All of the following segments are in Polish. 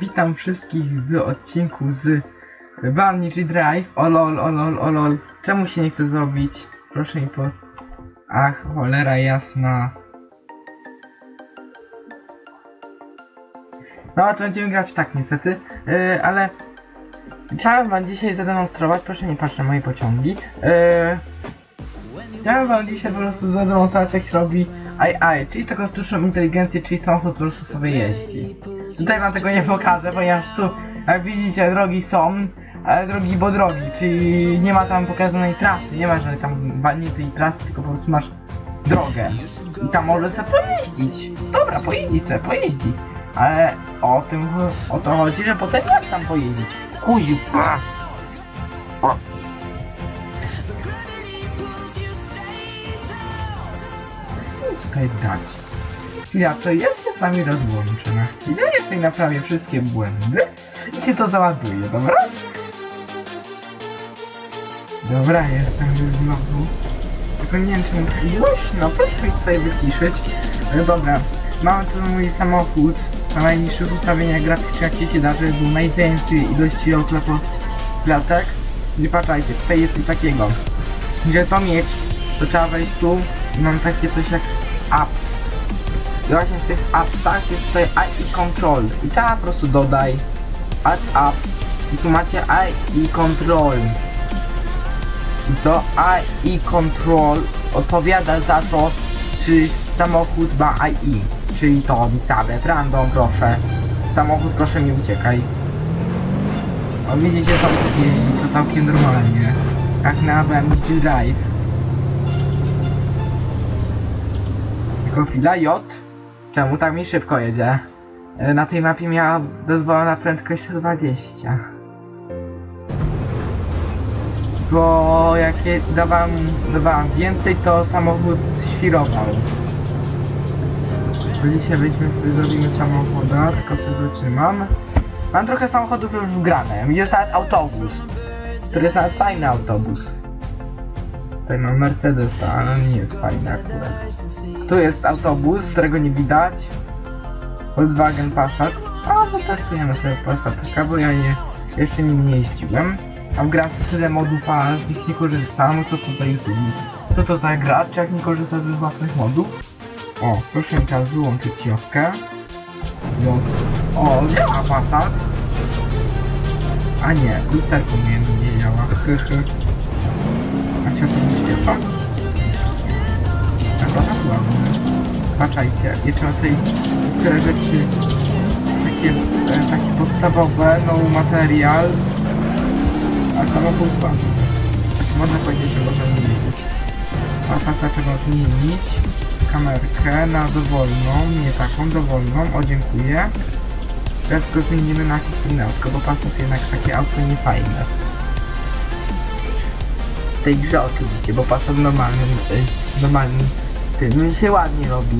Witam wszystkich w odcinku z Banshee Drive. O lol, o lol, o lol. Czemu się nie chce zrobić? Proszę mi po... Ach, cholera jasna. No, to będziemy grać tak niestety, Yy, ale... Chciałem wam dzisiaj zademonstrować, proszę nie patrzeć na moje pociągi. Yy, chciałem wam dzisiaj po prostu zademonstrować jak się robi AI, czyli taką sztuczną inteligencję, czyli samochód po prostu sobie jeździ. Tutaj wam tego nie pokażę, ponieważ tu, jak widzicie, drogi są, ale drogi bo drogi, czyli nie ma tam pokazanej trasy, nie ma żadnej tam walniętej trasy, tylko po prostu masz drogę. I tam może sobie pojeździć. Dobra, pojeździć sobie, pojeździć. Ale o tym, o to chodzi, że potem jak tam pojeździć? Kuźwa! Dać. Ja to się z wami rozłączę na chwilę, tutaj naprawię wszystkie błędy i się to załaduje, dobra? Dobra, jestem znowu. Tylko nie wiem czy głośno, proszę mi tutaj wyciszyć. No dobra, mamy tu mój samochód na najniższych ustawieniach graficznych jak się da, żeby był najwięcej ilości klatek. Nie patrzajcie, tutaj jest coś takiego. Żeby to mieć, to trzeba wejść tu i mam takie coś jak app. I właśnie w tych appsach jest tutaj AI Control. I tam po prostu dodaj add app. I tu macie AI Control. I to AI Control odpowiada za to, czy samochód ma AI. Czyli to mi same random proszę. Samochód proszę mi uciekaj. O widzicie samochód jeździ, to całkiem normalnie. Jak na BMW Drive. Tylko chwila, J. Czemu tak mi szybko jedzie? E, Na tej mapie miała dozwolona prędkość 120. Bo jak je dawałem więcej, to samochód świrował. To dzisiaj weźmy sobie, zrobimy samochoda, tylko sobie zatrzymam. Mam trochę samochodów już wgrane. Jest nawet autobus. To jest nawet fajny autobus. Tutaj mam Mercedesa, ale nie jest fajny akurat. Tu jest autobus, którego nie widać. Volkswagen Passat. A, zatestujemy sobie Passatka, bo ja nie, jeszcze nim nie jeździłem. Mam gra tyle modów, a z nich nie korzystam. Co to za? Co to za gracz, jak nie korzysta ze własnych modów? O, proszę teraz wyłączyć ciotkę. No. O, działa Passat. A nie, lusterko mnie nie działa. A światło nie świetla? A to tak ładne. Patrzajcie, jeszcze na tej niektóre rzeczy takie, e, takie podstawowe, no materiał. A samochód ładny. Można powiedzieć, że można zmienić. Pasata trzeba zmienić. Kamerkę na dowolną, nie taką, dowolną. O, dziękuję. Teraz go zmienimy na jakieś inne autko, bo Passat jednak takie auto niefajne. W tej grze oczywiście, bo Passat normalnym, y, normalnym tym się ładnie robi.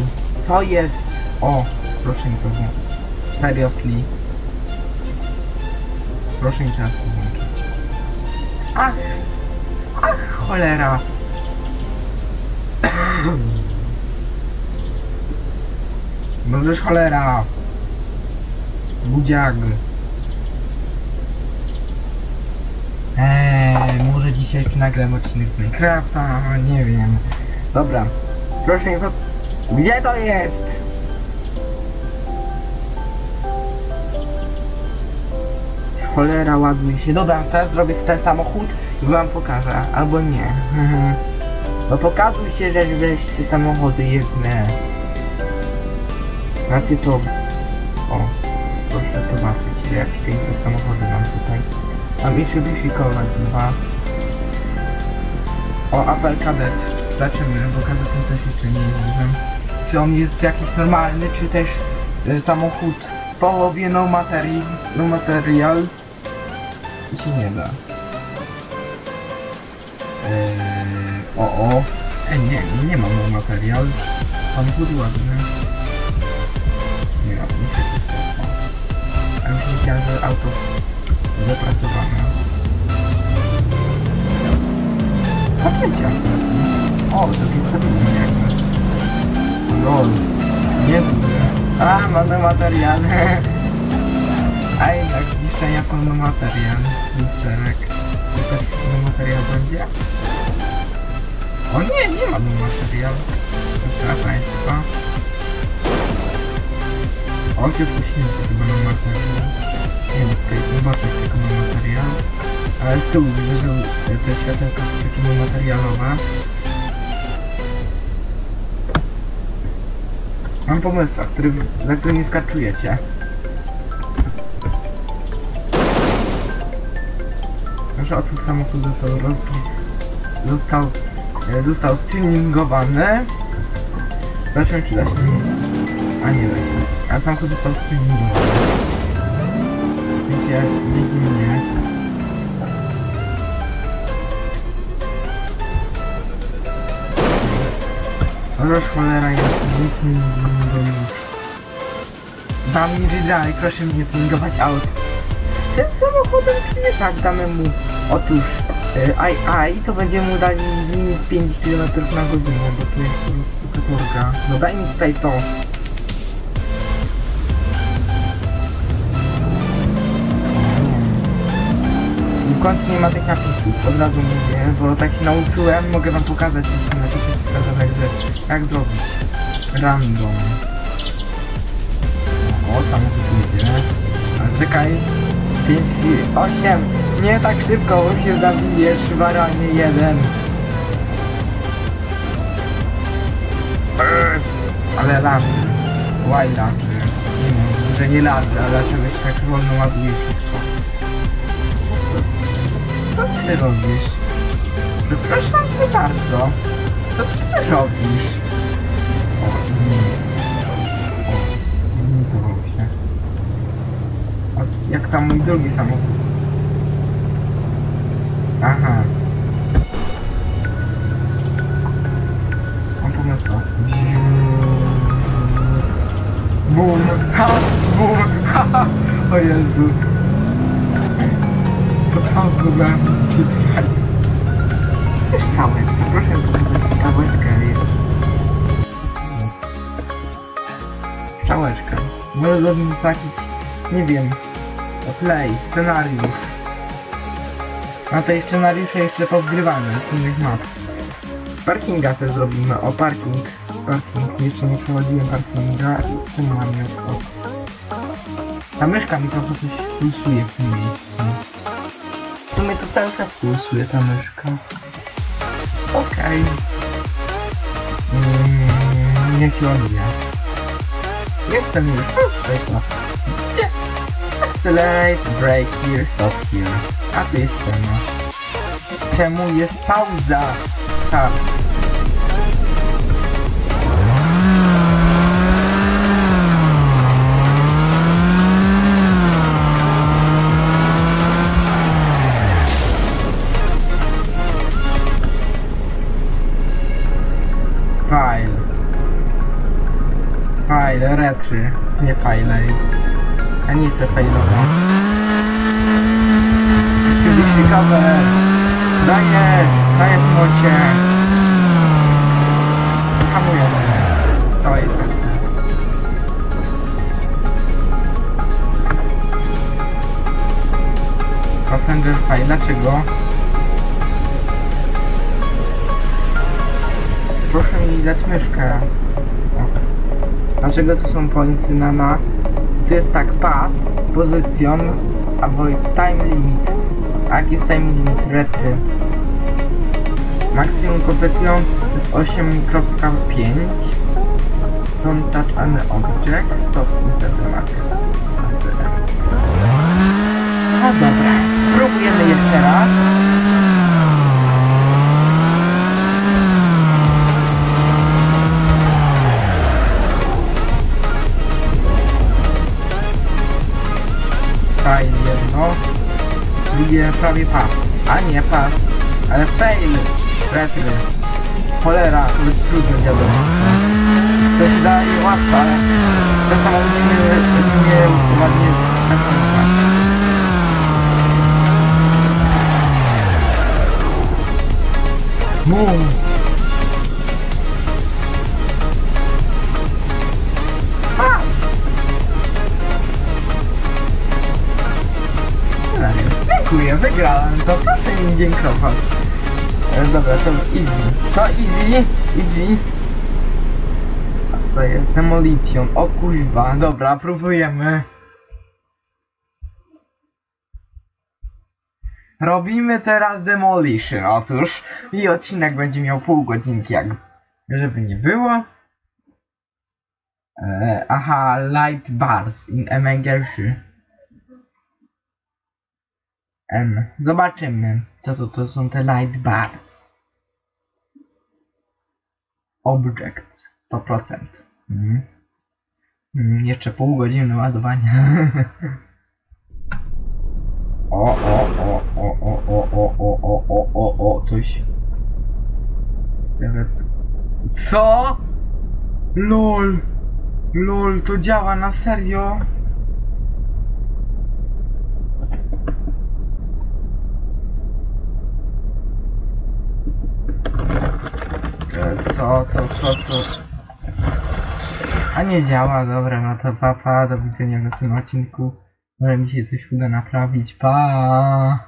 Co jest? O, proszę mi to włączyć. Seriously. Proszę mi teraz to włączyć. Ach, ach, cholera. Możesz cholera. Budziak. Eee, może dzisiaj nagram odcinek Minecrafta, nie wiem. Dobra, proszę po... Gdzie to jest? Cholera, ładuj się. Dobra, teraz zrobię ten samochód i wam pokażę. Albo nie. No pokazuj się, że weź te samochody jedne. Znaczy to... O, proszę zobaczyć, jak piękne samochody mam tutaj. Mam jeszcze wyfikować dwa. O, Apple Cadet. Zobaczymy, bo kadetem też jeszcze nie jeździłem. Czy on jest jakiś normalny, czy też y, samochód w połowie no material, no material i się nie da. Eee, o, o. E, nie, nie mam no material. Samochód ładny. A już myślałem, że auto zapracowane. zaklęcia. O, to jest jakby. Lol. Nie A, mamy materiał. A jednak zniszczenia na materiał. Lusterek. To też na materiał będzie? O nie, nie ma na materiał. Proszę Państwa. Ojciec uśnięty chyba na materiał. Wiem, tutaj zobaczę tylko na materiał. Ale z tyłu widzę, że te światełka są takie materialowe. Mam pomysł, który, za który nie skaczujecie. Może otóż samochód został rozbi... został... E, został streamingowany. Zobaczymy czy da się nim... A nie da się. A samochód został streamingowany. Dzięki, dzięki mnie. Ależ cholera jest, nikt mi nie już. Dam mi dalej, proszę mnie tuningować aut. Z tym samochodem przecież jak damy mu, otóż, y, aj, aj, to będzie mu dali limit 5 km na godzinę, bo jest. No daj mi tutaj to. W końcu nie ma tych napisów, od razu mówię, bo tak się nauczyłem, mogę wam pokazać na takich wskazanych rzeczy. Jak zrobić? Random. O, samochód jedzie. Czekaj. 5, 8. Nie tak szybko, bo się zabijesz, baranie jeden. Ale lazy. Why lazy? Nie wiem, że nie lazy, ale dlaczego tak wolno ładuje ty robisz? Przepraszam cię bardzo. Co ty robisz? O, nie. O, nie to się. A jak tam mój drugi samochód? Aha. Mam pomysł. Bum, ha, bum, ha. O Jezu. Początku za czytaj. Strzałeczka, proszę pokazać strzałeczkę. Strzałeczka. Może zrobimy jakiś, nie wiem, play, scenariusz. Na tej scenariusze jeszcze powgrywamy z innych map. Parkinga sobie zrobimy, o parking. Parking, jeszcze nie prowadziłem parkinga i tu mam ją, o. Ta myszka mi trochę coś pulsuje w tym miejscu. Sumie to cały czas pulsuje ta myszka. Okej. Mm, niech się odbija. Jestem już. To. Gdzie? Accelerate, break here, stop here. A tu jest scena. Czemu jest pauza? Tak. File, retry. Nie. Ja nie chcę failować. Chcę wykrzykowe. Daję, daję smocie. Hamujemy. Stoi. Passenger file, dlaczego? Proszę mi dać myszkę. Dlaczego tu są pointy na na? Tu jest tak, pas, pozycjon, albo time limit. A jaki jest time limit? Retry. Maksimum completion to jest 8.5. Don't touch any object. Stop the marker. No dobra, próbujemy jeszcze raz. Fajnie jedno. Drugie prawie pas. A nie pas. Ale fail. Retry. Cholera, jest trudne wiadomo. To się daje łatwo, ale to samo musimy nie ładnie zakończyć. Wow. Dziękować. E, Dobra, to easy. Co easy? Easy. A co to jest? Demolition. O kuźwa, dobra, próbujemy. Robimy teraz demolition, otóż. I odcinek będzie miał pół godzinki, jak żeby nie było. E, aha, light bars in emergency. Em, zobaczymy, co to, to są te light bars. Object 100%. Mhm. Mm, jeszcze pół godziny ładowania. O, o, o, o, o, o, o, o, o, o, o, o, coś. Nawet... Co? LOL! LOL, to działa na serio? Co, co, co, co? A nie działa, dobra, no to papa, do widzenia w następnym odcinku. Może mi się coś uda naprawić, pa.